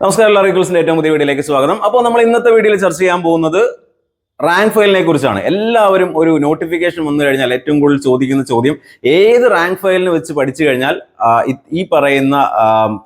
നമസ്കാരം എല്ലാ റീക്കിൾസിന്റെ ഏറ്റവും പുതിയ വീഡിയോയിലേക്ക് സ്വാഗതം. അപ്പോൾ നമ്മൾ ഇന്നത്തെ വീഡിയോയിൽ ചർച്ച ചെയ്യാൻ പോകുന്നത് റാങ്ക് ഫയലിനെ കുറിച്ചാണ്. എല്ലാവരും ഒരു നോട്ടിഫിക്കേഷൻ വന്നു കഴിഞ്ഞാൽ ഏറ്റവും കൂടുതൽ ചോദിക്കുന്ന ചോദ്യം ഏത് റാങ്ക് ഫയലിന് വെച്ച് പഠിച്ചു കഴിഞ്ഞാൽ ഈ പറയുന്ന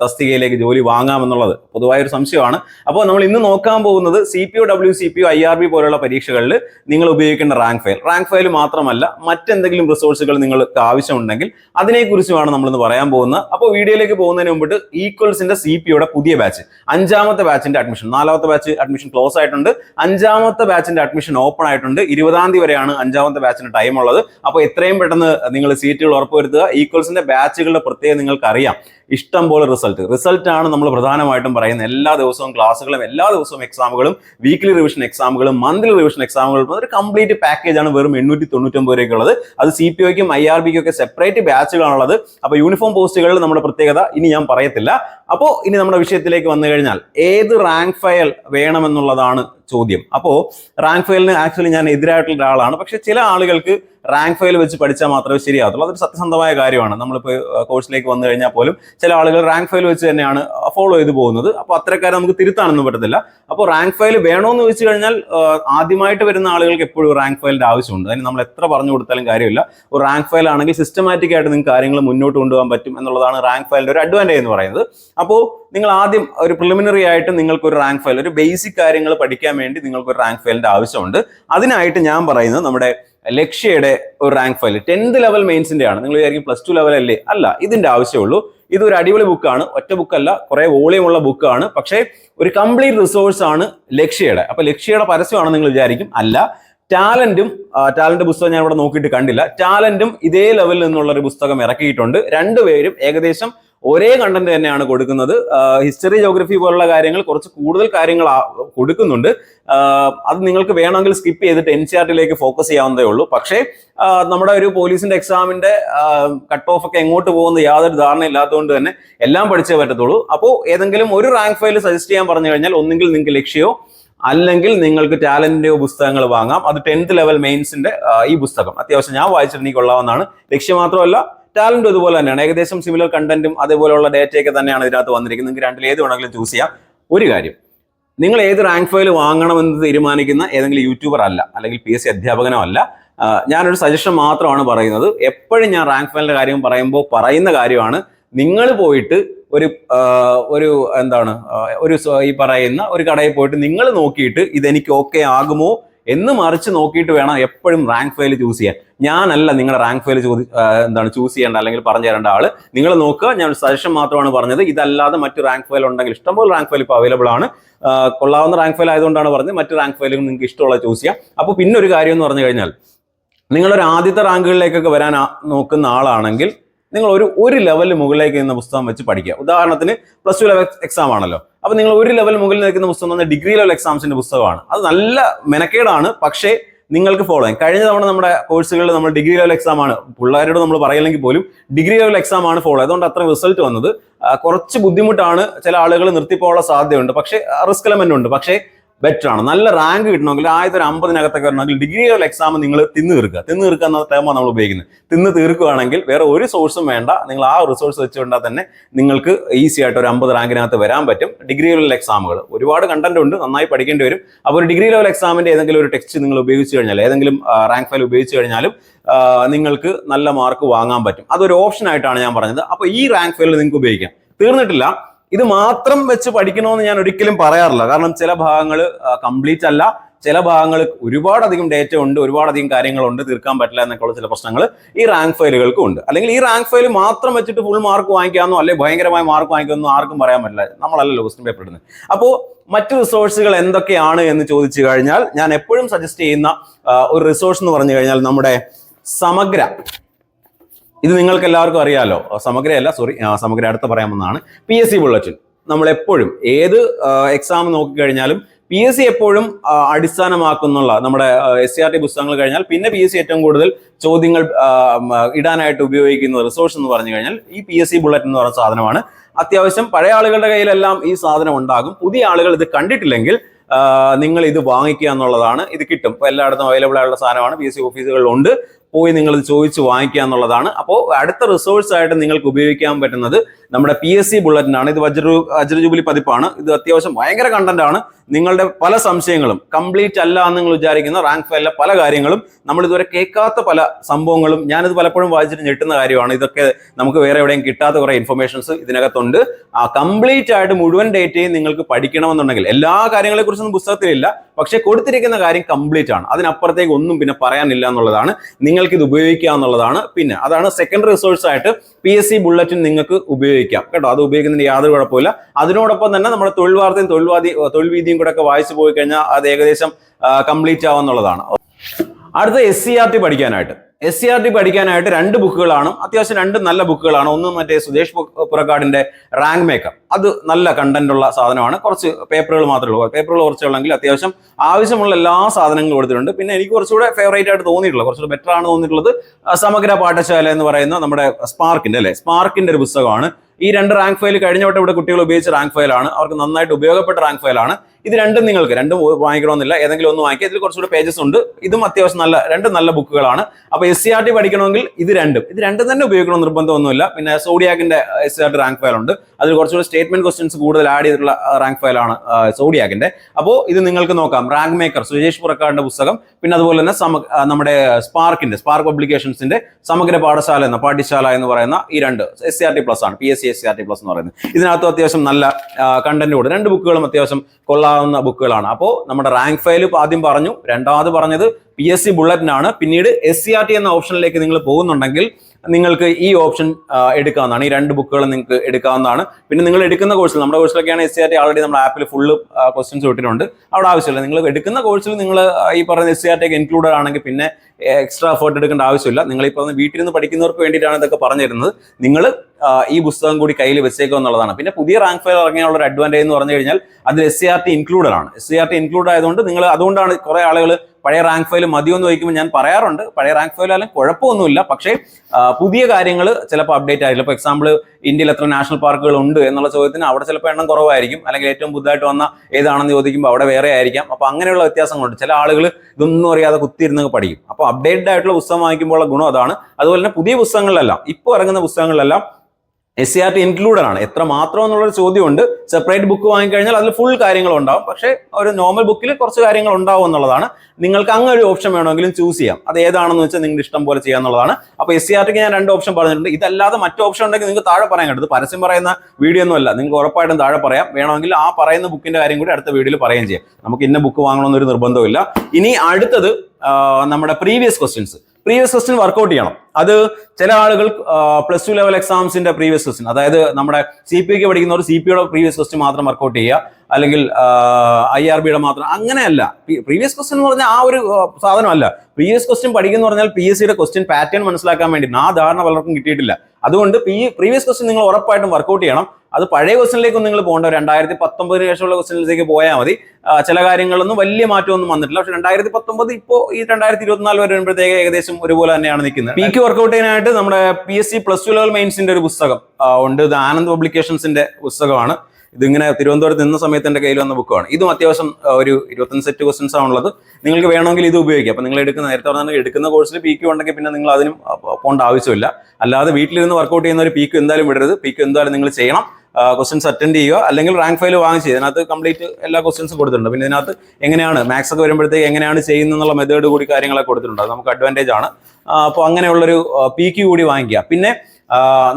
തസ്തികയിലേക്ക് ജോലി വാങ്ങാമെന്നുള്ളത് പൊതുവായ ഒരു സംശയമാണ്. അപ്പോൾ നമ്മൾ ഇന്ന് നോക്കാൻ പോകുന്നത് C P O W C P O I R B പോലുള്ള പരീക്ഷകളിൽ നിങ്ങൾ ഉപയോഗിക്കേണ്ട റാങ്ക് ഫയൽ റാങ്ക് ഫയൽ മാത്രമല്ല മറ്റെന്തെങ്കിലും റിസോഴ്സുകൾ നിങ്ങൾക്ക് ആവശ്യമുണ്ടെങ്കിൽ അതിനെക്കുറിച്ചുമാണ് നമ്മളിന്ന് പറയാൻ പോകുന്നത്. അപ്പോൾ വീഡിയോയിലേക്ക് പോകുന്നതിന് മുമ്പിട്ട് ഈക്വൽസിന്റെ സി പി ഒയുടെ പുതിയ ബാച്ച് അഞ്ചാമത്തെ ബാച്ചിന്റെ അഡ്മിഷൻ നാലാമത്തെ ബാച്ച് അഡ്മിഷൻ ക്ലോസ് ആയിട്ടുണ്ട്. അഞ്ചാമത്തെ ബാച്ചിന്റെ അഡ്മിഷൻ ഓപ്പൺ ആയിട്ടുണ്ട്. ഇരുപതാം തീയതി വരെയാണ് അഞ്ചാമത്തെ ബാച്ചിന് ടൈം ഉള്ളത്. അപ്പോൾ എത്രയും പെട്ടെന്ന് നിങ്ങൾ സീറ്റുകൾ ഉറപ്പുവരുത്തുക. ഈക്വൽസിന്റെ ബാച്ചുകളുടെ പ്രത്യേകത നിങ്ങൾക്ക് അറിയാം ഇഷ്ടം പോലെ റിസൾട്ട് റിസൾട്ട് ആണ് നമ്മൾ പ്രധാനമായിട്ടും പറയുന്നത്. എല്ലാ ദിവസവും ക്ലാസ്സുകളും എല്ലാ ദിവസവും എക്സാമുകളും വീക്ക്ലി റിവിഷൻ എക്സാമുകളും മന്ത്ലി റിവിഷൻ എക്സാമുകളും ഒരു കംപ്ലീറ്റ് പാക്കേജ് ആണ് വെറും എണ്ണൂറ്റി തൊണ്ണൂറ്റൊമ്പത് രൂപയ്ക്ക് അത് സി പി ഒക്കും ഐ ആർ ബിക്കും ഒക്കെ സെപ്പറേറ്റ് ബാച്ചുകളാണുള്ളത് അപ്പോൾ യൂണിഫോം പോസ്റ്റുകളിൽ നമ്മുടെ പ്രത്യേകത ഇനി ഞാൻ പറയത്തില്ല. അപ്പോൾ ഇനി നമ്മുടെ വിഷയത്തിലേക്ക് വന്നു കഴിഞ്ഞാൽ ഏത് റാങ്ക് ഫയൽ വേണമെന്നുള്ളതാണ് ചോദ്യം. അപ്പോൾ റാങ്ക് ഫയലിന് ആക്ച്വലി ഞാൻ എതിരായിട്ടുള്ള ഒരാളാണ്. പക്ഷെ ചില ആളുകൾക്ക് റാങ്ക് ഫയൽ വെച്ച് പഠിച്ചാൽ മാത്രമേ ശരിയാകത്തുള്ളൂ. അതൊരു സത്യസന്ധമായ കാര്യമാണ്. നമ്മളിപ്പോൾ കോഴ്സിലേക്ക് വന്നു കഴിഞ്ഞാൽ പോലും ചില ആളുകൾ റാങ്ക് ഫയൽ വെച്ച് തന്നെയാണ് ഫോളോ ചെയ്ത് പോകുന്നത്. അപ്പോൾ അത്രക്കാരെ നമുക്ക് തിരുത്താനൊന്നും പറ്റത്തില്ല. അപ്പോൾ റാങ്ക് ഫയൽ വേണമെന്ന് വെച്ച് കഴിഞ്ഞാൽ ആദ്യമായിട്ട് വരുന്ന ആളുകൾക്ക് എപ്പോഴും റാങ്ക് ഫയലിന്റെ ആവശ്യമുണ്ട്. അതിന് നമ്മൾ എത്ര പറഞ്ഞു കൊടുത്താലും കാര്യമില്ല. ഒരു റാങ്ക് ഫയൽ ആണെങ്കിൽ സിസ്റ്റമാറ്റിക് ആയിട്ട് നിങ്ങൾക്ക് കാര്യങ്ങൾ മുന്നോട്ട് കൊണ്ടുപോകാൻ പറ്റും എന്നുള്ളതാണ് റാങ്ക് ഫയലിന്റെ ഒരു അഡ്വാന്റേജ് എന്ന് പറയുന്നത്. അപ്പോൾ നിങ്ങൾ ആദ്യം ഒരു പ്രിലിമിനറി ആയിട്ട് നിങ്ങൾക്ക് ഒരു റാങ്ക് ഫയൽ ഒരു ബേസിക് കാര്യങ്ങൾ പഠിക്കാൻ വേണ്ടി നിങ്ങൾക്ക് ഒരു റാങ്ക് ഫയലിന്റെ ആവശ്യമുണ്ട്. അതിനായിട്ട് ഞാൻ പറയുന്നത് നമ്മുടെ ലക്ഷ്യയുടെ ഒരു റാങ്ക് ഫയൽ ടെൻത്ത് ലെവൽ മെയിൻസിന്റെ ആണ്. നിങ്ങൾ വിചാരിക്കും പ്ലസ് ടു ലെവൽ അല്ലേ? അല്ല ഇതിന്റെ ആവശ്യമുള്ളൂ. ഇത് ഒരു അടിപൊളി ബുക്കാണ് ഒറ്റ ബുക്കല്ല കുറെ വോളിയം ഉള്ള ബുക്കാണ് പക്ഷേ ഒരു കംപ്ലീറ്റ് റിസോഴ്സ് ആണ് ലക്ഷ്യയുടെ. അപ്പൊ ലക്ഷ്യയുടെ പരസ്യമാണെന്ന് നിങ്ങൾ വിചാരിക്കും. അല്ല ടാലന്റും ടാലന്റ് പുസ്തകം ഞാൻ ഇവിടെ നോക്കിയിട്ട് കണ്ടില്ല. ടാലന്റും ഇതേ ലെവലിൽ നിന്നുള്ള ഒരു പുസ്തകം ഇറക്കിയിട്ടുണ്ട്. രണ്ടുപേരും ഏകദേശം ഒരേ കണ്ടന്റ് തന്നെയാണ് കൊടുക്കുന്നത്. ഹിസ്റ്ററി ജോഗ്രഫി പോലുള്ള കാര്യങ്ങൾ കുറച്ച് കൂടുതൽ കാര്യങ്ങൾ കൊടുക്കുന്നുണ്ട്. അത് നിങ്ങൾക്ക് വേണമെങ്കിൽ സ്കിപ്പ് ചെയ്തിട്ട് എൻ സി ആർ ടിയിലേക്ക് ഫോക്കസ് ചെയ്യാവുന്നതേ ഉള്ളൂ. പക്ഷേ നമ്മുടെ ഒരു പോലീസിന്റെ എക്സാമിന്റെ കട്ട് ഓഫ് ഒക്കെ എങ്ങോട്ട് പോകുന്നത് യാതൊരു ധാരണ ഇല്ലാത്തതുകൊണ്ട് തന്നെ എല്ലാം പഠിച്ചേ പറ്റത്തുള്ളൂ. അപ്പോൾ ഏതെങ്കിലും ഒരു റാങ്ക് ഫയൽ സജസ്റ്റ് ചെയ്യാൻ പറഞ്ഞു കഴിഞ്ഞാൽ ഒന്നുകിൽ നിങ്ങൾക്ക് ലക്ഷ്യമോ അല്ലെങ്കിൽ നിങ്ങൾക്ക് ടാലന്റിന്റെയോ പുസ്തകങ്ങൾ വാങ്ങാം. അത് ടെൻത്ത് ലെവൽ മെയിൻസിന്റെ ഈ പുസ്തകം. അത്യാവശ്യം ഞാൻ വായിച്ചിട്ട് എനിക്ക് കൊള്ളാവുന്നതാണ്. ലക്ഷ്യം മാത്രമല്ല ടാലന്റും അതുപോലെ തന്നെയാണ്. ഏകദേശം സിമിലർ കണ്ടന്റും അതേപോലെയുള്ള ഡേറ്റയൊക്കെ തന്നെയാണ് ഇതിനകത്ത് വന്നിരിക്കുന്നത്. നിങ്ങൾക്ക് രണ്ടിൽ ഏത് വേണമെങ്കിലും ചൂസ് ചെയ്യാം. ഒരു കാര്യം നിങ്ങൾ ഏത് റാങ്ക് ഫയൽ വാങ്ങണമെന്ന് തീരുമാനിക്കുന്ന ഏതെങ്കിലും യൂട്യൂബർ അല്ല അല്ലെങ്കിൽ പി എസ് സി അധ്യാപകനോ അല്ല ഞാനൊരു സജഷൻ മാത്രമാണ് പറയുന്നത്. എപ്പോഴും ഞാൻ റാങ്ക് ഫയലിന്റെ കാര്യം പറയുമ്പോൾ പറയുന്ന കാര്യമാണ് നിങ്ങൾ പോയിട്ട് ഒരു ഒരു എന്താണ് ഒരു ഈ പറയുന്ന ഒരു കടയിൽ പോയിട്ട് നിങ്ങൾ നോക്കിയിട്ട് ഇതെനിക്ക് ഓക്കെ ആകുമോ എന്ന് മറിച്ച് നോക്കിയിട്ട് വേണം എപ്പോഴും റാങ്ക് ഫയൽ ചൂസ് ചെയ്യാൻ. ഞാനല്ല നിങ്ങളുടെ റാങ്ക് ഫയൽ ചോദി എന്താണ് ചൂസ് ചെയ്യേണ്ട അല്ലെങ്കിൽ പറഞ്ഞു തരേണ്ട ആൾ നിങ്ങൾ നോക്കുക ഞാൻ സജഷൻ മാത്രമാണ് പറഞ്ഞത്. ഇതല്ലാതെ മറ്റു റാങ്ക് ഫയൽ ഉണ്ടെങ്കിൽ ഇഷ്ടംപോലെ റാങ്ക് ഫയൽ ഇപ്പോൾ അവൈലബിൾ ആണ്. കൊള്ളാവുന്ന റാങ്ക് ഫയൽ ആയതുകൊണ്ടാണ് പറഞ്ഞത്. മറ്റു റാങ്ക് ഫയലും നിങ്ങൾക്ക് ഇഷ്ടമുള്ള ചൂസ് ചെയ്യാം. അപ്പോൾ പിന്നെ ഒരു കാര്യം എന്ന് പറഞ്ഞു കഴിഞ്ഞാൽ നിങ്ങളൊരു ആദ്യത്തെ റാങ്കുകളിലേക്കൊക്കെ വരാൻ നോക്കുന്ന ആളാണെങ്കിൽ നിങ്ങൾ ഒരു ഒരു ലെവൽ മുകളിലേക്ക് നിന്ന പുസ്തകം വെച്ച് പഠിക്കുക. ഉദാഹരണത്തിന് പ്ലസ് ടു ലെവൽ എക്സാം ആണല്ലോ. അപ്പോൾ നിങ്ങൾ ഒരു ലെവൽ മുകളിൽ നിൽക്കുന്ന പുസ്തകം എന്ന് ഡിഗ്രി ലെവൽ എക്സാംസിന്റെ പുസ്തകമാണ്. അത് നല്ല മെനക്കേടാണ്. പക്ഷേ നിങ്ങൾക്ക് ഫോളോ ചെയ്യാം. കഴിഞ്ഞ തവണ നമ്മുടെ കോഴ്സുകളിൽ നമ്മൾ ഡിഗ്രി ലെവൽ എക്സാം ആണ്. പിള്ളേരോട് നമ്മൾ പറയില്ലെങ്കിൽ പോലും ഡിഗ്രി ലെവൽ എക്സാം ആണ് ഫോളോ അതുകൊണ്ട് അത്ര റിസൾട്ട് വന്നത്. കുറച്ച് ബുദ്ധിമുട്ടാണ് ചില ആളുകൾ നിർത്തിപ്പോകാനുള്ള സാധ്യതയുണ്ട്. പക്ഷേ റിസ്ക് എലമെന്റ് ഉണ്ട്. പക്ഷേ ബെറ്റർ ആണ്. നല്ല റാങ്ക് കിട്ടണമെങ്കിൽ ആദ്യത്തെ ഒരു അമ്പതിനകത്തൊക്കെ വരണമെങ്കിൽ ഡിഗ്രി ലെവൽ എക്സാം നിങ്ങൾ തിന്ന് തീർക്കുക. തിന്ന് തീർക്കുക എന്ന തേമ നമ്മൾ ഉപയോഗിക്കുന്നത്. തിന്ന് തീർക്കുകയാണെങ്കിൽ വേറെ ഒരു സോഴ്സും വേണ്ട. നിങ്ങൾ ആ റിസോഴ്സ് വെച്ചുകൊണ്ടാൽ തന്നെ നിങ്ങൾക്ക് ഈസി ആയിട്ട് ഒരു അമ്പത് റാങ്കിനകത്ത് വരാൻ പറ്റും. ഡിഗ്രി ലെവൽ എക്സാമുകൾ ഒരുപാട് കണ്ടന്റ് ഉണ്ട്. നന്നായി പഠിക്കേണ്ടി വരും. അപ്പോൾ ഒരു ഡിഗ്രി ലെവൽ എക്സാമിന്റെ ഏതെങ്കിലും ഒരു ടെക്സ്റ്റ് നിങ്ങൾ ഉപയോഗിച്ച് കഴിഞ്ഞാൽ ഏതെങ്കിലും റാങ്ക് ഫയൽ ഉപയോഗിച്ച് കഴിഞ്ഞാലും നിങ്ങൾക്ക് നല്ല മാർക്ക് വാങ്ങാൻ പറ്റും. അതൊരു ഓപ്ഷൻ ആയിട്ടാണ് ഞാൻ പറഞ്ഞത്. അപ്പോൾ ഈ റാങ്ക് ഫയൽ നിങ്ങൾക്ക് ഉപയോഗിക്കാം. തീർന്നിട്ടില്ല. ഇത് മാത്രം വെച്ച് പഠിക്കണമെന്ന് ഞാൻ ഒരിക്കലും പറയാറില്ല. കാരണം ചില ഭാഗങ്ങൾ കംപ്ലീറ്റ് അല്ല. ചില ഭാഗങ്ങൾ ഒരുപാടധികം ഡേറ്റ ഉണ്ട് ഒരുപാടധികം കാര്യങ്ങളുണ്ട് തീർക്കാൻ പറ്റില്ല എന്നൊക്കെയുള്ള ചില പ്രശ്നങ്ങൾ ഈ റാങ്ക് ഫയലുകൾക്കും ഉണ്ട്. അല്ലെങ്കിൽ ഈ റാങ്ക് ഫയൽ മാത്രം വെച്ചിട്ട് ഫുൾ മാർക്ക് വാങ്ങിക്കാമെന്നോ അല്ലെങ്കിൽ ഭയങ്കരമായ മാർക്ക് വാങ്ങിക്കുമെന്നോ ആർക്കും പറയാൻ പറ്റില്ല. നമ്മളല്ലല്ലോ ക്വസ്റ്റ്യൻ പേപ്പർ ഇടുന്നത്. അപ്പോൾ മറ്റ് റിസോഴ്സുകൾ എന്തൊക്കെയാണ് എന്ന് ചോദിച്ചു കഴിഞ്ഞാൽ ഞാൻ എപ്പോഴും സജസ്റ്റ് ചെയ്യുന്ന ഒരു റിസോഴ്സ് എന്ന് പറഞ്ഞു കഴിഞ്ഞാൽ നമ്മുടെ സമഗ്ര ഇത് നിങ്ങൾക്ക് എല്ലാവർക്കും അറിയാലോ സമഗ്രയല്ല സോറി സമഗ്ര അടുത്ത പറയാമെന്നാണ്. പി എസ് സി ബുള്ളറ്റിൻ നമ്മൾ എപ്പോഴും ഏത് എക്സാം നോക്കിക്കഴിഞ്ഞാലും പി എസ് സി എപ്പോഴും അടിസ്ഥാനമാക്കുന്ന നമ്മുടെ എസ് സി ആർ ടി പുസ്തകങ്ങൾ കഴിഞ്ഞാൽ പിന്നെ പി എസ് സി ഏറ്റവും കൂടുതൽ ചോദ്യങ്ങൾ ഇടാനായിട്ട് ഉപയോഗിക്കുന്ന റിസോഴ്സ് എന്ന് പറഞ്ഞു കഴിഞ്ഞാൽ ഈ പി എസ് സി ബുള്ളറ്റ് എന്ന് പറയുന്ന സാധനമാണ്. അത്യാവശ്യം പഴയ ആളുകളുടെ കയ്യിലെല്ലാം ഈ സാധനം ഉണ്ടാകും. പുതിയ ആളുകൾ ഇത് കണ്ടിട്ടില്ലെങ്കിൽ നിങ്ങൾ ഇത് വാങ്ങിക്കുക എന്നുള്ളതാണ് ഇത് കിട്ടും. ഇപ്പോൾ എല്ലായിടത്തും അവൈലബിൾ ആയുള്ള സാധനമാണ്. പി എസ് സി ഓഫീസുകളിലുണ്ട് പോയി നിങ്ങൾ ചോദിച്ച് വാങ്ങിക്കുക എന്നുള്ളതാണ് അപ്പോൾ അടുത്ത റിസോഴ്സ് ആയിട്ട് നിങ്ങൾക്ക് ഉപയോഗിക്കാൻ പറ്റുന്നത് നമ്മുടെ പി എസ് സി ബുള്ളറ്റിനാണ് ഇത് വജ്ര വജ്ര ജൂബിലി പതിപ്പാണ്. ഇത് അത്യാവശ്യം ഭയങ്കര കണ്ടന്റ് ആണ്. നിങ്ങളുടെ പല സംശയങ്ങളും കംപ്ലീറ്റ് അല്ല എന്ന് നിങ്ങൾ വിചാരിക്കുന്ന റാങ്ക് ഫയലിലെ പല കാര്യങ്ങളും നമ്മൾ ഇതുവരെ കേൾക്കാത്ത പല സംഭവങ്ങളും ഞാനിത് പലപ്പോഴും വായിച്ചിട്ട് ഞെട്ടുന്ന കാര്യമാണ്. ഇതൊക്കെ നമുക്ക് വേറെ എവിടെയും കിട്ടാത്ത കുറെ ഇൻഫർമേഷൻസ് ഇതിനകത്തുണ്ട്. ആ കംപ്ലീറ്റ് ആയിട്ട് മുഴുവൻ ഡേറ്റയും നിങ്ങൾക്ക് പഠിക്കണമെന്നുണ്ടെങ്കിൽ എല്ലാ കാര്യങ്ങളെ കുറിച്ചൊന്നും പുസ്തകത്തിലില്ല. പക്ഷേ കൊടുത്തിരിക്കുന്ന കാര്യം കംപ്ലീറ്റ് ആണ്. അതിനപ്പുറത്തേക്ക് ഒന്നും പിന്നെ പറയാനില്ല എന്നുള്ളതാണ്. നിങ്ങൾക്ക് ഇത് ഉപയോഗിക്കുക എന്നുള്ളതാണ് പിന്നെ അതാണ് സെക്കൻഡ് റിസോഴ്സ് ആയിട്ട് പി എസ് സി ബുള്ളറ്റും നിങ്ങൾക്ക് ഉപയോഗിക്കാം. കേട്ടോ അത് ഉപയോഗിക്കുന്നതിന് യാതൊരു കുഴപ്പമില്ല അതിനോടൊപ്പം തന്നെ നമ്മുടെ തൊഴിൽ വാർത്തയും തൊഴിൽവാദി തൊഴിൽ വീതിയും കൂടെ ഒക്കെ വായിച്ചു പോയി കഴിഞ്ഞാൽ അത് ഏകദേശം കംപ്ലീറ്റ് ആവുന്നുള്ളതാണ് അടുത്ത എസ് സി ആർ ടി പഠിക്കാനായിട്ട്. എസ് സി ആർ ടി പഠിക്കാനായിട്ട് രണ്ട് ബുക്കുകളാണ്. അത്യാവശ്യം രണ്ട് നല്ല ബുക്കുകളാണ്. ഒന്ന് മറ്റേ സുദേശ് പു- പുറക്കാടിന്റെ റാങ്ക് മേക്കർ അത് നല്ല കണ്ടന്റ് ഉള്ള സാധനമാണ്. കുറച്ച് പേപ്പറുകൾ മാത്രമേ ഉള്ളൂ. പേപ്പറുകൾ കുറച്ചുള്ളെങ്കിൽ അത്യാവശ്യം ആവശ്യമുള്ള എല്ലാ സാധനങ്ങളും കൊടുത്തിട്ടുണ്ട് പിന്നെ എനിക്ക് കുറച്ചുകൂടെ ഫേവറേറ്റ് ആയിട്ട് തോന്നിയിട്ടുള്ളത് കുറച്ചുകൂടെ ബെറ്റർ ആണ് തോന്നിയിട്ടുള്ളത് സമഗ്ര പാഠശാല എന്ന് പറയുന്ന നമ്മുടെ സ്പാർക്കിന്റെ അല്ലെ? സ്പാർക്കിന്റെ ഒരു പുസ്തകമാണ്. ഈ രണ്ട് റാങ്ക് ഫയൽ കഴിഞ്ഞ വട്ടം ഇവിടെ കുട്ടികൾ ഉപയോഗിച്ച റാങ്ക് ഫയലാണ് അവർക്ക് നന്നായിട്ട് ഉപയോഗപ്പെട്ട റാങ്ക് ഫയലാണ് ഇത് രണ്ടും നിങ്ങൾക്ക് രണ്ടും വാങ്ങിക്കണമെന്നില്ല. ഏതെങ്കിലും ഒന്ന് വാങ്ങിക്കുക ഇതിൽ കുറച്ചുകൂടെ പേജസ് ഉണ്ട്. ഇതും അത്യാവശ്യം നല്ല രണ്ട് നല്ല ബുക്കുകളാണ്. അപ്പോൾ എസ് സി ആർ ടി പഠിക്കണമെങ്കിൽ ഇത് രണ്ടും. ഇത് രണ്ടും തന്നെ ഉപയോഗിക്കണം നിർബന്ധമൊന്നുമില്ല. പിന്നെ സോഡിയാക്കിന്റെ S C R T rank file ഉണ്ട്. അതിൽ കുറച്ചുകൂടെ സ്റ്റേറ്റ്മെന്റ് ക്വസ്റ്റ്യൻസ് കൂടുതൽ ആഡ് ചെയ്തിട്ടുള്ള റാങ്ക് ഫയലാണ് സോഡിയാക്കിന്റെ. അപ്പോൾ ഇത് നിങ്ങൾക്ക് നോക്കാം. റാങ്ക് മേക്കർ സുജേഷ് പുറക്കാടിന്റെ പുസ്തകം. പിന്നെ അതുപോലെ തന്നെ നമ്മുടെ സ്പാർക്കിന്റെ സ്പാർക്ക് പബ്ലിക്കേഷൻസിന്റെ സമഗ്ര പാഠശാല എന്ന പാഠ്യശാല എന്ന് പറയുന്ന ഈ രണ്ട് S C R T plus ആണ്. P S C S C R T plus എന്ന് പറയുന്നത്. ഇതിനകത്ത് അത്യാവശ്യം നല്ല കണ്ടന്റ് കൂടും രണ്ട് ബുക്കുകളും അത്യാവശ്യം കൊള്ളാവുന്ന ബുക്കുകളാണ്. അപ്പോൾ നമ്മുടെ റാങ്ക് ഫയൽ ആദ്യം പറഞ്ഞു രണ്ടാമത് പറഞ്ഞത് പി എസ് സി ബുള്ളറ്റിനാണ് പിന്നീട് എസ് സി ആർ ടി എന്ന ഓപ്ഷനിലേക്ക് നിങ്ങൾ പോകുന്നുണ്ടെങ്കിൽ നിങ്ങൾക്ക് ഈ ഓപ്ഷൻ എടുക്കാവുന്നതാണ്. ഈ രണ്ട് ബുക്കുകൾ നിങ്ങൾക്ക് എടുക്കാവുന്നതാണ്. പിന്നെ നിങ്ങൾ എടുക്കുന്ന കോഴ്സിൽ നമ്മുടെ കോഴ്സിലൊക്കെയാണ് S C R T already നമ്മുടെ ആപ്പിൽ ഫുള്ള് ക്വസ്റ്റ്യൻസ് വിട്ടിട്ടുണ്ട് അവിടെ ആവശ്യമില്ല. നിങ്ങൾ എടുക്കുന്ന കോഴ്സിൽ നിങ്ങൾ ഈ പറയുന്ന എസ് സി ആർ ടി ഒക്കെ ഇൻക്ലൂഡഡ് ആണെങ്കിൽ പിന്നെ എക്സ്ട്രാ എഫേർട്ട് എടുക്കേണ്ട ആവശ്യമില്ല. നിങ്ങൾ ഈ പറഞ്ഞ വീട്ടിൽ നിന്ന് പഠിക്കുന്നവർക്ക് വേണ്ടിയിട്ടാണ് ഇതൊക്കെ പറഞ്ഞിരുന്നത്. നിങ്ങൾ ഈ പുസ്തകം കൂടി കയ്യിൽ വെച്ചേക്കുക എന്നുള്ളതാണ്. പിന്നെ പുതിയ റാങ്ക് ഫയൽ ഇറങ്ങിയുള്ള ഒരു അഡ്വാന്റേജ് എന്ന് പറഞ്ഞു കഴിഞ്ഞാൽ അതിൽ S C R T included ആണ്. S C R T include ആയതുകൊണ്ട് നിങ്ങൾ അതുകൊണ്ടാണ് കുറേ ആളുകൾ പഴയ റാങ്ക് ഫയൽ മതിയോ എന്ന് ചോദിക്കുമ്പോൾ ഞാൻ പറയാറുണ്ട്. പഴയ റാങ്ക് ഫയൽ ആയാലും കുഴപ്പമൊന്നുമില്ല. പക്ഷേ പുതിയ കാര്യങ്ങൾ ചിലപ്പോൾ അപ്ഡേറ്റ് ആയില്ല ഇപ്പോൾ എക്സാമ്പിൾ ഇന്ത്യയിൽ എത്ര നാഷണൽ പാർക്കുകൾ ഉണ്ട് എന്നുള്ള ചോദ്യത്തിന് അവിടെ ചിലപ്പോൾ എണ്ണം കുറവായിരിക്കും. അല്ലെങ്കിൽ ഏറ്റവും പുതുതായിട്ട് വന്ന ഏതാണെന്ന് ചോദിക്കുമ്പോൾ അവിടെ വേറെ ആയിരിക്കാം. അപ്പോൾ അങ്ങനെയുള്ള വ്യത്യാസങ്ങളുണ്ട്. ചില ആളുകൾ ഇതൊന്നും അറിയാതെ കുത്തിയിരുന്ന് പഠിക്കും. അപ്പോൾ അപ്ഡേറ്റഡ് ആയിട്ടുള്ള പുസ്തകം വാങ്ങിക്കുമ്പോൾ ഗുണം അതാണ്. അതുപോലെ തന്നെ പുതിയ പുസ്തകങ്ങളിലെല്ലാം ഇപ്പോൾ ഇറങ്ങുന്ന പുസ്തകങ്ങളിലെല്ലാം S C R T included ആണ്. എത്ര മാത്രം എന്നുള്ളൊരു ചോദ്യമുണ്ട്. സെപ്പറേറ്റ് ബുക്ക് വാങ്ങിക്കഴിഞ്ഞാൽ അതിൽ ഫുൾ കാര്യങ്ങൾ ഉണ്ടാവും പക്ഷേ ഒരു നോർമൽ ബുക്കിൽ കുറച്ച് കാര്യങ്ങൾ ഉണ്ടാവും എന്നുള്ളതാണ്. നിങ്ങൾക്ക് അങ്ങനെ ഒരു ഓപ്ഷൻ വേണമെങ്കിലും ചൂസ് ചെയ്യാം. അത് ഏതാണെന്ന് വെച്ചാൽ നിങ്ങളുടെ ഇഷ്ടം പോലെ ചെയ്യാം എന്നുള്ളതാണ്. അപ്പോൾ എസ് സി ആർ ടിക്ക് ഞാൻ രണ്ട് ഓപ്ഷൻ പറഞ്ഞിട്ടുണ്ട്. ഇതല്ലാതെ മറ്റു ഓപ്ഷൻ ഉണ്ടെങ്കിൽ നിങ്ങൾക്ക് താഴെ പറയാൻ കേട്ടത് പരസ്യം പറയുന്ന വീഡിയോ ഒന്നും അല്ല നിങ്ങൾക്ക് ഉറപ്പായിട്ടും താഴെ പറയാം. വേണമെങ്കിൽ ആ പറയുന്ന ബുക്കിന്റെ കാര്യം കൂടി അടുത്ത വീഡിയോയിൽ പറയുകയും ചെയ്യാം. നമുക്ക് ഇന്ന ബുക്ക് വാങ്ങണമെന്നൊരു നിർബന്ധമില്ല ഇനി അടുത്തത് നമ്മുടെ previous questions previous question workout ചെയ്യണം. അത് ചില ആളുകൾ പ്ലസ് ടു ലെവൽ എക്സാംസിന്റെ പ്രീവിയസ് ക്വസ്റ്റ്യൻ അതായത് നമ്മുടെ സി പി ക്ക് പഠിക്കുന്നവർ സി പിയുടെ പ്രീവിയസ് ക്വസ്റ്റ്യൻ മാത്രം വർക്കൗട്ട് ചെയ്യുക അല്ലെങ്കിൽ ഐ ആർ ബിയുടെ മാത്രം അങ്ങനെയല്ല. പ്രീവിയസ് ക്വസ്റ്റ്യൻ എന്ന് പറഞ്ഞാൽ ആ ഒരു സാധനമല്ല. പ്രീവിയസ് ക്വസ്റ്റ്യൻ പഠിക്കുന്ന പറഞ്ഞാൽ പി എസ് സിയുടെ ക്വസ്റ്റ്യൻ പാറ്റേൺ മനസ്സിലാക്കാൻ വേണ്ടി ആ ധാരണ പലർക്കും കിട്ടിയിട്ടില്ല. അതുകൊണ്ട് പി പ്രീവിയസ് ക്വസ്റ്റ്യൻ നിങ്ങൾ ഉറപ്പായിട്ടും വർക്കൗട്ട് ചെയ്യണം. അത് പഴയ ക്വസ്റ്റ്യനിലേക്കൊന്നും നിങ്ങൾ പോകേണ്ട. രണ്ടായിരത്തി പത്തൊമ്പതിന് ശേഷമുള്ള ക്വസ്റ്റിനിലേക്ക് പോയാൽ മതി. ചില കാര്യങ്ങളൊന്നും വലിയ മാറ്റമൊന്നും വന്നിട്ടില്ല. പക്ഷെ രണ്ടായിരത്തി പത്തൊമ്പത് ഇപ്പോൾ ഈ രണ്ടായിരത്തി ഇരുപത്തിനാല് വരുമ്പോഴത്തേക്ക് ഏകദേശം ഒരുപോലെ തന്നെയാണ് നിൽക്കുന്നത്. പി ക്യു വർക്കൗട്ട് ചെയ്യാനായിട്ട് നമ്മുടെ P S C plus two level മെയിൻസിന്റെ ഒരു പുസ്തകം ഉണ്ട്. ഇത് ആനന്ദ് പബ്ലിക്കേഷൻസിന്റെ പുസ്തകമാണ്. ഇതിങ്ങനെ തിരുവനന്തപുരത്ത് നിന്ന സമയത്ത് എന്റെ കയ്യിൽ വന്ന ബുക്കാണ് ഇതും അത്യാവശ്യം ഒരു ഇരുപത്തഞ്ച് സെറ്റ് ക്വസ്റ്റൻസ് ആണുള്ളത്. നിങ്ങൾക്ക് വേണമെങ്കിൽ ഇത് ഉപയോഗിക്കാം. അപ്പം നിങ്ങൾ എടുക്കുന്ന നേരത്തെ പറഞ്ഞാൽ എടുക്കുന്ന കോഴ്സിൽ പി ക്യു ഉണ്ടെങ്കിൽ പിന്നെ നിങ്ങൾ അതിനും പോകേണ്ട ആവശ്യമില്ല. അല്ലാതെ വീട്ടിലിരുന്ന് വർക്കൗട്ട് ചെയ്യുന്ന ഒരു പി ക്യു എന്തായാലും വിടരുത്. പി ക്യു എന്തായാലും നിങ്ങൾ ചെയ്യണം. ക്വസ്റ്റ്യൻസ് അറ്റൻഡ് ചെയ്യുക അല്ലെങ്കിൽ റാങ്ക് ഫയൽ വാങ്ങിച്ച് ഇതിനകത്ത് കംപ്ലീറ്റ് എല്ലാ ക്വസ്റ്റ്യൻസും കൊടുത്തിട്ടുണ്ട്. പിന്നെ ഇതിനകത്ത് എങ്ങനെയാണ് മാത്സ് ഒക്കെ വരുമ്പോഴത്തേക്ക് എങ്ങനെയാണ് ചെയ്യുന്നതെന്നുള്ള മെത്തേഡ് കൂടി കാര്യങ്ങളൊക്കെ കൊടുത്തിട്ടുണ്ട്. അത് നമുക്ക് അഡ്വാന്റേജ് ആണ്. അപ്പോൾ അങ്ങനെയുള്ളൊരു പി ക്യു കൂടി വാങ്ങിക്കുക. പിന്നെ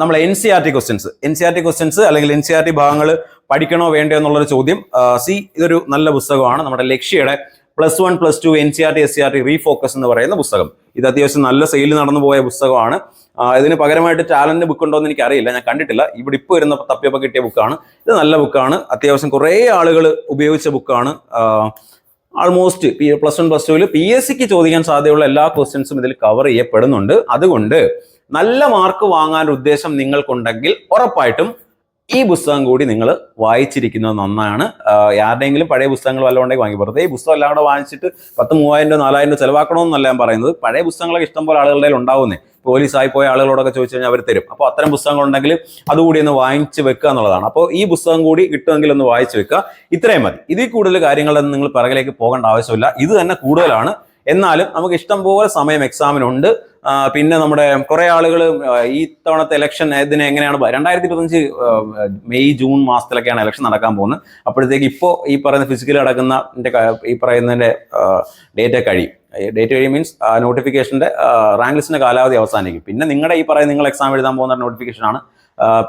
നമ്മൾ N C R T questions N C R T questions അല്ലെങ്കിൽ എൻ സി ആർ ടി ഭാഗങ്ങൾ പഠിക്കണോ വേണ്ടോ എന്നുള്ളൊരു ചോദ്യം. സി ഇതൊരു നല്ല പുസ്തകമാണ്. നമ്മുടെ ലക്ഷ്യയുടെ plus one plus two N C R T S C R T refocus എന്ന് പറയുന്ന പുസ്തകം. ഇത് അത്യാവശ്യം നല്ല സെയിൽ നടന്നു പോയ പുസ്തകമാണ്. ഇതിന് പകരമായിട്ട് ടാലന്റ് ബുക്ക് ഉണ്ടോ എന്ന് എനിക്ക് അറിയില്ല ഞാൻ കണ്ടിട്ടില്ല. ഇവിടെ ഇപ്പോൾ വരുന്ന തപ്പിയപ്പോൾ കിട്ടിയ ബുക്കാണ് ഇത് നല്ല ബുക്കാണ് അത്യാവശ്യം കുറേ ആളുകൾ ഉപയോഗിച്ച ബുക്കാണ് ആൾമോസ്റ്റ് പ്ലസ് വൺ പ്ലസ് ടുവിൽ പി എസ് സിക്ക് ചോദിക്കാൻ സാധ്യതയുള്ള എല്ലാ ക്വസ്റ്റ്യൻസും ഇതിൽ കവർ ചെയ്യപ്പെടുന്നുണ്ട്. അതുകൊണ്ട് നല്ല മാർക്ക് വാങ്ങാൻ ഉദ്ദേശം നിങ്ങൾക്കുണ്ടെങ്കിൽ ഉറപ്പായിട്ടും ഈ പുസ്തകം കൂടി നിങ്ങൾ വായിച്ചിരിക്കുന്നത് നന്നാണ്. ആരുടെയെങ്കിലും പഴയ പുസ്തകങ്ങൾ വല്ലതും ഉണ്ടെങ്കിൽ വാങ്ങി വെറുതെ ഈ പുസ്തകം എല്ലാം കൂടെ വാങ്ങിച്ചിട്ട് പത്ത് മൂവായിരം രൂപ നാലായിരം രൂപ ചിലവാക്കണമെന്നല്ല ഞാൻ പറയുന്നത്. പഴയ പുസ്തകങ്ങളൊക്കെ ഇഷ്ടംപോലെ ആളുകളുടെ ഉണ്ടാവുന്നേ. പോലീസായി പോയ ആളുകളോടൊക്കെ ചോദിച്ചു കഴിഞ്ഞാൽ അവർ തരും. അപ്പോൾ അത്തരം പുസ്തകങ്ങൾ ഉണ്ടെങ്കിൽ അതുകൂടി ഒന്ന് വാങ്ങിച്ച് വെക്കുക എന്നുള്ളതാണ്. അപ്പോൾ ഈ പുസ്തകം കൂടി കിട്ടുമെങ്കിൽ ഒന്ന് വായിച്ച് വെക്കുക. ഇത്രയും മതി. ഇതിൽ കൂടുതൽ കാര്യങ്ങളൊന്നും നിങ്ങൾ പിറകിലേക്ക് പോകേണ്ട ആവശ്യമില്ല. ഇത് തന്നെ കൂടുതലാണ്. എന്നാലും നമുക്ക് ഇഷ്ടം പോലെ സമയം എക്സാമിനുണ്ട് പിന്നെ നമ്മുടെ കുറെ ആളുകൾ ഈ തവണത്തെ ഇലക്ഷൻ ഇതിനെ എങ്ങനെയാണ് രണ്ടായിരത്തി ഇരുപത്തഞ്ച് മെയ് ജൂൺ മാസത്തിലൊക്കെയാണ് ഇലക്ഷൻ നടക്കാൻ പോകുന്നത്. അപ്പോഴത്തേക്ക് ഇപ്പോൾ ഈ പറയുന്ന ഫിസിക്കൽ അടക്കുന്ന ഈ പറയുന്നതിന്റെ ഡേറ്റ് കഴിയും. ഡേറ്റ് കഴിയും മീൻസ് നോട്ടിഫിക്കേഷന്റെ റാങ്ക് ലിസ്റ്റിന്റെ കാലാവധി അവസാനിക്കും. പിന്നെ നിങ്ങളുടെ ഈ പറയുന്ന നിങ്ങൾ എക്സാം എഴുതാൻ പോകുന്ന നോട്ടിഫിക്കേഷനാണ്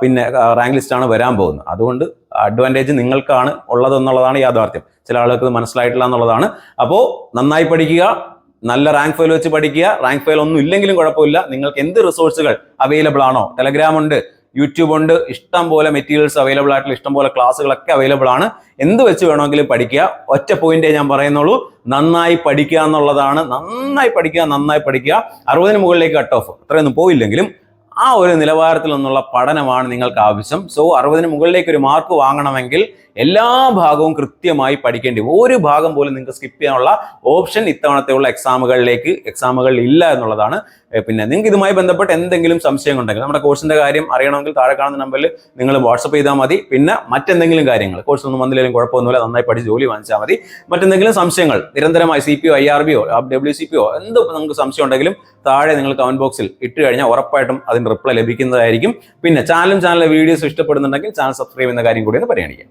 പിന്നെ റാങ്ക് ലിസ്റ്റാണ് വരാൻ പോകുന്നത്. അതുകൊണ്ട് അഡ്വാന്റേജ് നിങ്ങൾക്കാണ് ഉള്ളതെന്നുള്ളതാണ് യാഥാർത്ഥ്യം. ചില ആളുകൾക്ക് മനസ്സിലായിട്ടില്ല എന്നുള്ളതാണ്. അപ്പോൾ നന്നായി പഠിക്കുക നല്ല റാങ്ക് ഫയൽ വെച്ച് പഠിക്കുക. റാങ്ക് ഫയൽ ഒന്നും ഇല്ലെങ്കിലും കുഴപ്പമില്ല. നിങ്ങൾക്ക് എന്ത് റിസോഴ്സുകൾ അവൈലബിൾ ആണോ? ടെലഗ്രാം ഉണ്ട് യൂട്യൂബ് ഉണ്ട് ഇഷ്ടം പോലെ മെറ്റീരിയൽസ് അവൈലബിൾ ആയിട്ടുള്ള ഇഷ്ടം പോലെ ക്ലാസ്സുകളൊക്കെ അവൈലബിൾ ആണ്. എന്ത് വെച്ച് വേണമെങ്കിലും പഠിക്കുക. ഒറ്റ പോയിന്റേ ഞാൻ പറയുന്നുള്ളൂ. നന്നായി പഠിക്കുക എന്നുള്ളതാണ്. നന്നായി പഠിക്കുക നന്നായി പഠിക്കുക. അറുപതിന് മുകളിലേക്ക് കട്ട് ഓഫ് അത്രയൊന്നും പോയില്ലെങ്കിലും ആ ഒരു നിലവാരത്തിൽ നിന്നുള്ള പഠനമാണ് നിങ്ങൾക്ക് ആവശ്യം സോ അറുപതിന് മുകളിലേക്ക് ഒരു മാർക്ക് വാങ്ങണമെങ്കിൽ എല്ലാ ഭാഗവും കൃത്യമായി പഠിക്കേണ്ടി വരും. ഒരു ഭാഗം പോലും നിങ്ങൾക്ക് സ്കിപ്പ് ചെയ്യാനുള്ള ഓപ്ഷൻ ഇത്തവണത്തെ ഉള്ള എക്സാമുകളിലേക്ക് എക്സാമുകളിൽ ഇല്ല എന്നുള്ളതാണ് പിന്നെ നിങ്ങൾക്ക് ഇതുമായി ബന്ധപ്പെട്ട് എന്തെങ്കിലും സംശയം ഉണ്ടെങ്കിൽ നമ്മുടെ കോഴ്സിന്റെ കാര്യം അറിയണമെങ്കിൽ താഴെ കാണുന്ന നമ്പറിൽ നിങ്ങൾ വാട്സപ്പ് ചെയ്താൽ മതി. പിന്നെ മറ്റെന്തെങ്കിലും കാര്യങ്ങൾ കോഴ്സ് ഒന്നും വന്നില്ലെങ്കിലും കുഴപ്പമൊന്നുമില്ല നന്നായി പഠിച്ച് ജോലി വാങ്ങിച്ചാൽ മതി. മറ്റെന്തെങ്കിലും സംശയങ്ങൾ നിരന്തരമായി C P O I R B O W C P O എന്തോ നിങ്ങൾക്ക് സംശയം ഉണ്ടെങ്കിലും താഴെ നിങ്ങൾ കമന്റ് ബോക്സിൽ ഇട്ട് കഴിഞ്ഞാൽ ഉറപ്പായിട്ടും അതിന് റിപ്ലൈ ലഭിക്കുന്നതായിരിക്കും. പിന്നെ ചാനലും ചാനലിലെ വീഡിയോസ് ഇഷ്ടപ്പെടുന്നുണ്ടെങ്കിൽ ചാനൽ സബ്സ്ക്രൈബ് ചെയ്യുന്ന കാര്യം കൂടി ഒന്ന് പരിഗണിക്കാം.